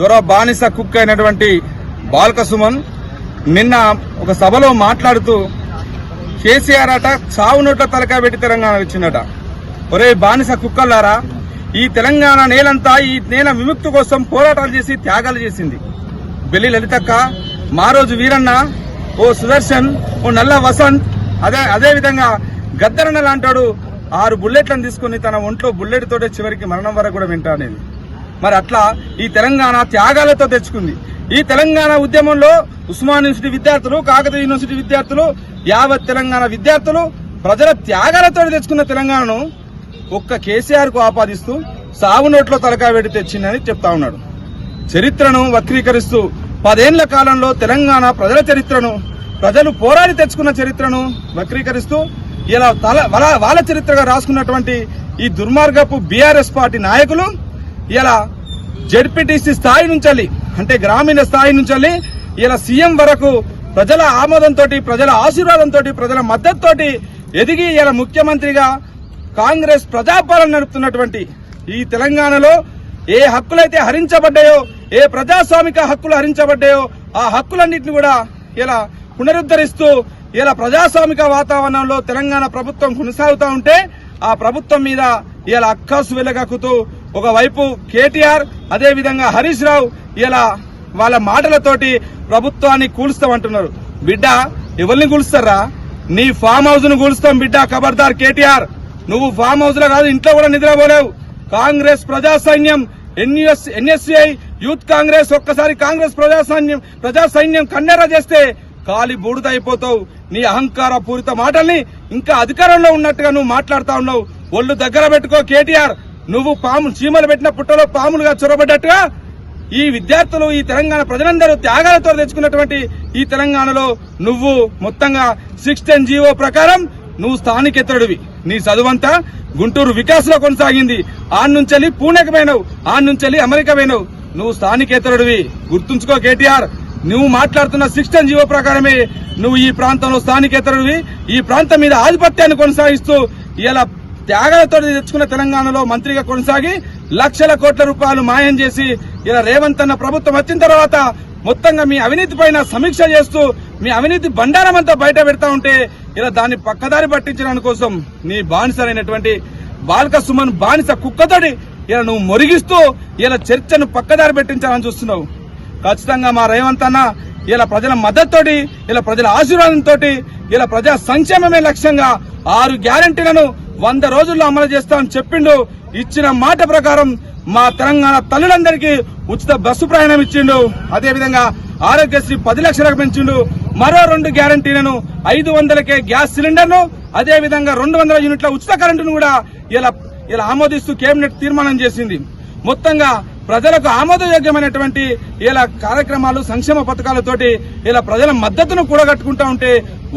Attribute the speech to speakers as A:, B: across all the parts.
A: దొర బానిస కుక్ అయినటువంటి బాల్క సుమన్ నిన్న ఒక సభలో మాట్లాడుతూ కేసీఆర్ అట చావు నోట్ల తలకాయ పెట్టి తెలంగాణ వచ్చిందట. ఒరే బానిస కుక్కలారా ఈ తెలంగాణ నేలంతా ఈ నేల విముక్తి కోసం పోరాటాలు చేసి త్యాగాలు చేసింది. బెల్లి లలితక్క మారోజు వీరన్న ఓ సుదర్శన్ ఓ నల్ల వసంత్ అదే అదే విధంగా గద్దరన్న లాంటాడు ఆరు బుల్లెట్లను తీసుకుని తన ఒంట్లో బుల్లెట్ తోటే చివరికి మరణం వరకు కూడా వింటానేది. మరి అట్లా ఈ తెలంగాణ త్యాగాలతో తెచ్చుకుంది. ఈ తెలంగాణ ఉద్యమంలో ఉస్మాన్ యూనివర్సిటీ విద్యార్థులు కాకతీయ యూనివర్సిటీ విద్యార్థులు యావత్ తెలంగాణ విద్యార్థులు ప్రజల త్యాగాలతో తెచ్చుకున్న తెలంగాణను ఒక్క కేసీఆర్కు ఆపాదిస్తూ సాగు నోట్లో తలకా పెట్టి తెచ్చిందని చెప్తా ఉన్నాడు. చరిత్రను వక్రీకరిస్తూ పదేళ్ళ కాలంలో తెలంగాణ ప్రజల చరిత్రను ప్రజలు పోరాడి తెచ్చుకున్న చరిత్రను వక్రీకరిస్తూ ఇలా తల వాళ్ళ చరిత్రగా రాసుకున్నటువంటి ఈ దుర్మార్గపు బీఆర్ఎస్ పార్టీ నాయకులు ఇలా జడ్పీటీసీ స్థాయి నుంచి అంటే గ్రామీణ స్థాయి నుంచి ఇలా సీఎం వరకు ప్రజల ఆమోదంతో ప్రజల ఆశీర్వాదంతో ప్రజల మద్దతుతోటి ఎదిగి ఇలా ముఖ్యమంత్రిగా కాంగ్రెస్ ప్రజాపాలన నడుపుతున్నటువంటి ఈ తెలంగాణలో ఏ హక్కులైతే హరించబడ్డాయో ఏ ప్రజాస్వామిక హక్కులు హరించబడ్డాయో ఆ హక్కులన్నింటినీ కూడా ఇలా పునరుద్ధరిస్తూ ఇలా ప్రజాస్వామిక వాతావరణంలో తెలంగాణ ప్రభుత్వం కొనసాగుతూ ఉంటే ఆ ప్రభుత్వం మీద ఇలా అక్కాసు వెలగక్కుతూ ఒకవైపు కేటీఆర్ అదేవిధంగా హరీష్ రావు ఇలా వాళ్ళ మాటలతోటి ప్రభుత్వాన్ని కూలుస్తామంటున్నారు. బిడ్డ ఎవరిని కూలుస్తారా? నీ ఫామ్ హౌస్ను కూలుస్తాం బిడ్డ ఖబర్దార్ కేటీఆర్. నువ్వు ఫామ్ హౌస్లో కాదు ఇంట్లో కూడా నిద్రపోలేవు. Congress ప్రజాసైన్యం NUS NS NSCI youth Congress ఒక్కసారి కాంగ్రెస్ ప్రజాసైన్యం ప్రజాసైన్యం కన్నెరా కన్నెర చేస్తే కాలి బూడిద అయిపోతావు. నీ అహంకార పూరిత మాటల్ని ఇంకా అధికారంలో ఉన్నట్టుగా నువ్వు మాట్లాడుతా ఉన్నావు. ఒళ్ళు దగ్గర పెట్టుకో కేటీఆర్. నువ్వు పాము చీమలు పెట్టిన పుట్టలో పాములుగా చొరబడ్డట్టుగా ఈ విద్యార్థులు ఈ తెలంగాణ ప్రజలందరూ త్యాగాలతో తెచ్చుకున్నటువంటి ఈ తెలంగాణలో నువ్వు మొత్తంగా సిక్స్ టెన్ జీవో ప్రకారం నువ్వు స్థానికేతరుడివి. నీ చదువంతా గుంటూరు వికాస్లో కొనసాగింది. ఆన్ నుంచి పూణెకి పోయినావు. ఆన్ నుంచి అమెరికా పోయినావు. నువ్వు స్థానికేతరుడివి. గుర్తుంచుకో కేటీఆర్ నువ్వు మాట్లాడుతున్న సిక్స్టీన్ జీవో ప్రకారమే నువ్వు ఈ ప్రాంతంలో స్థానికేతరుడివి. ఈ ప్రాంతం మీద ఆధిపత్యాన్ని కొనసాగిస్తూ ఇలా త్యాగాలతో తెచ్చుకున్న తెలంగాణలో మంత్రిగా కొనసాగి లక్షల కోట్ల రూపాయలు మాయం చేసి ఇలా రేవంత్ అన్న ప్రభుత్వం వచ్చిన తర్వాత మొత్తంగా మీ అవినీతి పైన సమీక్ష చేస్తూ మీ అవినీతి బండారం అంతా బయట పెడతా ఉంటే ఇలా దాన్ని పక్కదారి పట్టించడానికి కోసం నీ బానిసరైనటువంటి బాలక సుమన్ బానిస కుక్కతోటి ఇలా నువ్వు మొరిగిస్తూ ఇలా చర్చను పక్కదారి పెట్టించాలని చూస్తున్నావు. ఖచ్చితంగా మా రేవంత్ అన్న ఇలా ప్రజల మద్దతుతోటి ఇలా ప్రజల ఆశీర్వాదంతో ఇలా ప్రజా సంక్షేమమే లక్ష్యంగా ఆరు గ్యారంటీలను వంద రోజుల్లో అమలు చేస్తామని చెప్పిండు. ఇచ్చిన మాట ప్రకారం మా తెలంగాణ తల్లులందరికీ ఉచిత బస్సు ప్రయాణం ఇచ్చిండు. అదేవిధంగా ఆరోగ్యశ్రీ పది లక్షలకు పెంచిండు. మరో రెండు గ్యారంటీలను ఐదు వందలకే గ్యాస్ సిలిండర్ను అదే విధంగా రెండు వందల యూనిట్ల ఉచిత కరెంటును కూడా ఇలా ఇలా ఆమోదిస్తూ కేబినెట్ తీర్మానం చేసింది. మొత్తంగా ప్రజలకు ఆమోదయోగ్యమైనటువంటి ఇలా కార్యక్రమాలు సంక్షేమ పథకాలతోటి ఇలా ప్రజల మద్దతును కూడగట్టుకుంటా ఉంటే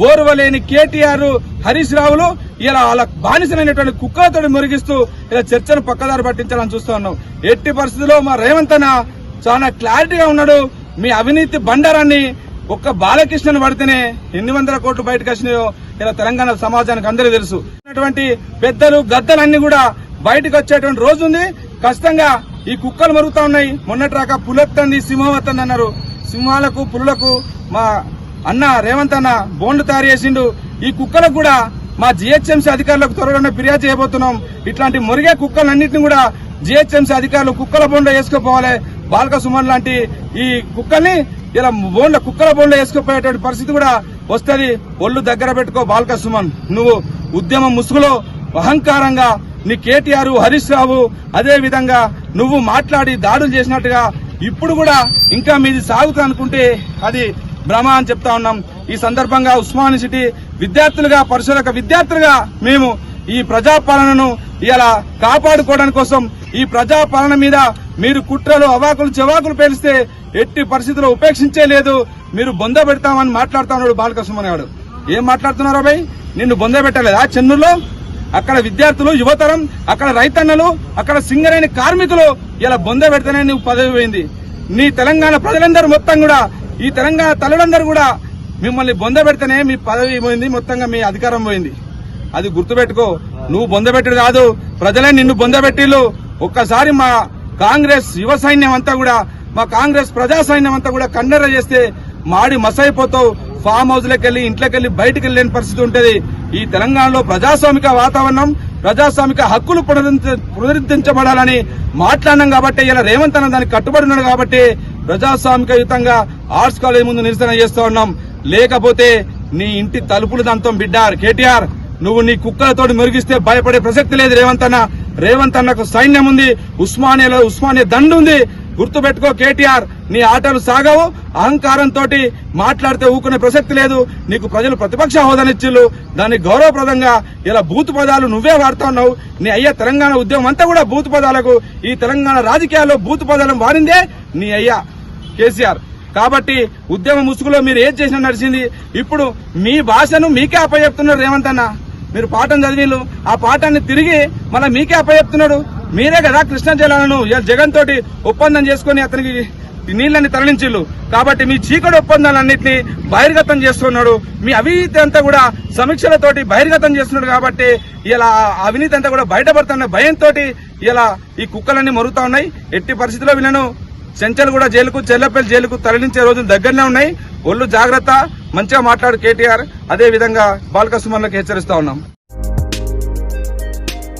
A: ఓర్వలేని కేటీఆర్ హరీష్ రావులు ఇలా వాళ్ళ బానిసలైనటువంటి కుక్కలతోటి మురిగిస్తూ ఇలా చర్చను పక్కదారి పట్టించాలని చూస్తా ఉన్నాం. ఎట్టి పరిస్థితుల్లో మా రేవంత్ అన్న చాలా క్లారిటీగా ఉన్నాడు. మీ అవినీతి బండారాన్ని ఒక్క బాలకృష్ణను పడితేనే ఎన్ని వందల కోట్లు బయటకు వచ్చినాయో ఇలా తెలంగాణ సమాజానికి అందరూ తెలుసు. పెద్దలు గద్దలన్నీ కూడా బయటకు వచ్చేటువంటి రోజు ఉంది. ఖచ్చితంగా ఈ కుక్కలు మరుగుతా ఉన్నాయి. మొన్నటి రాక పులెత్తంది సింహం అన్నారు. సింహాలకు పులులకు మా అన్న రేవంత్ అన్న బోండ్లు తయారు చేసిండు. ఈ కుక్కలకు కూడా మా జిహెచ్ఎంసీ అధికారులకు త్వరలోనే ఫిర్యాదు చేయబోతున్నాం. ఇట్లాంటి మురిగే కుక్కలన్నింటినీ కూడా జిహెచ్ఎంసీ అధికారులు కుక్కల బోండ్లో వేసుకుపోవాలి. బాలక సుమన్ లాంటి ఈ కుక్కల్ని ఇలా బోండ్ల కుక్కల బోన్లో వేసుకుపోయేటువంటి పరిస్థితి కూడా వస్తుంది. ఒళ్ళు దగ్గర పెట్టుకో బాలక సుమన్. నువ్వు ఉద్యమం ముసుగులో అహంకారంగా నీ కేటీఆర్ హరీష్ రావు అదే విధంగా నువ్వు మాట్లాడి దాడులు చేసినట్టుగా ఇప్పుడు కూడా ఇంకా మీది సాగుతా అనుకుంటే అది భ్రమ అని చెప్తా ఉన్నాం. ఈ సందర్భంగా ఉస్మాని సిటీ విద్యార్థులుగా పరిశోధక విద్యార్థులుగా మేము ఈ ప్రజాపాలనను ఇలా కాపాడుకోవడానికి కోసం ఈ ప్రజాపాలన మీద మీరు కుట్రలు అవాకులు చెవాకులు పేలిస్తే ఎట్టి పరిస్థితుల్లో ఉపేక్షించే లేదు. మీరు బొంద పెడతామని మాట్లాడుతా ఉన్నాడు బాలకృష్ణ ఏం మాట్లాడుతున్నారో భయ్? నిన్ను బొంద పెట్టలేదా. చెన్నూరులో అక్కడ విద్యార్థులు యువతరం అక్కడ రైతన్నలు అక్కడ సింగరేణి కార్మికులు ఇలా బొంద పెడితేనే నువ్వు పదవి పోయింది. నీ తెలంగాణ ప్రజలందరూ మొత్తం కూడా ఈ తెలంగాణ తల్లులందరూ కూడా మిమ్మల్ని బొంద పెడితేనే మీ పదవి పోయింది మొత్తంగా మీ అధికారం పోయింది. అది గుర్తుపెట్టుకో నువ్వు బొందబెట్టుడు కాదు ప్రజలే నిన్ను బొందబెట్టిళ్ళు ఒక్కసారి మా కాంగ్రెస్ యువ సైన్యం అంతా కూడా మా కాంగ్రెస్ ప్రజా సైన్యం అంతా కూడా కండర చేస్తే మాడి మసైపోతావు. ఫామ్ హౌస్ లకి ఇంట్లోకి వెళ్ళి బయటికి వెళ్ళలేని పరిస్థితి ఉంటుంది. ఈ తెలంగాణలో ప్రజాస్వామిక వాతావరణం ప్రజాస్వామిక హక్కులు పునరుద్ధరించబడాలని మాట్లాడినాం కాబట్టి ఇలా రేవంత్ అన్న దానికి కట్టుబడి ఉన్నాడు కాబట్టి ప్రజాస్వామికయుతంగా ఆర్ట్స్ కాలేజ్ ముందు నిరసన చేస్తూ ఉన్నాం. లేకపోతే నీ ఇంటి తలుపులు దంతం బిడ్డ కేటీఆర్. నువ్వు నీ కుక్కలతోటి మెరుగిస్తే భయపడే ప్రసక్తి లేదు రేవంత్ అన్న. రేవంత్ అన్నకు సైన్యం ఉంది ఉస్మానియాలో ఉస్మానియా దండు ఉంది. గుర్తుపెట్టుకో కేటీఆర్ నీ ఆటలు సాగవు. అహంకారంతో మాట్లాడితే ఊకునే ప్రసక్తి లేదు. నీకు ప్రజలు ప్రతిపక్ష హోదానిచ్చిళ్ళు. దాన్ని గౌరవప్రదంగా ఇలా బూతు పదాలు నువ్వే వాడుతా ఉన్నావు. నీ అయ్యా తెలంగాణ ఉద్యమం అంతా కూడా బూతు పదాలకు ఈ తెలంగాణ రాజకీయాల్లో బూతు పదాలను వాడిందే నీ అయ్యా కేసీఆర్. కాబట్టి ఉద్యమ ముసుగులో మీరు ఏం చేసినా నడిచింది. ఇప్పుడు మీ భాషను మీకే అప్పచెప్తున్నారు రేవంత్ అన్న. మీరు పాఠం చదివిళ్ళు. ఆ పాఠాన్ని తిరిగి మళ్ళీ మీకే అప్పచెప్తున్నాడు. మీరే కదా కృష్ణా జలాలను జగన్ తోటి ఒప్పందం చేసుకుని అతనికి నీళ్ళని తరలించిళ్ళు. కాబట్టి మీ చీకటి ఒప్పందాలన్నింటినీ బహిర్గతం చేస్తున్నాడు. మీ అవినీతి అంతా కూడా సమీక్షలతోటి బహిర్గతం చేస్తున్నాడు కాబట్టి ఇలా అవినీతి అంతా కూడా బయటపడుతున్న భయంతో ఇలా ఈ కుక్కలన్నీ మరుగుతా ఉన్నాయి. ఎట్టి పరిస్థితుల్లో వీళ్ళను చెంచలు కూడా జైలుకు చెల్లపల్లి జైలుకు తరలించే రోజులు దగ్గరనే ఉన్నాయి. ఒళ్ళు జాగ్రత్త. మంచిగా మాట్లాడు కేటీఆర్. అదే విధంగా బాలక హెచ్చరిస్తా ఉన్నాం.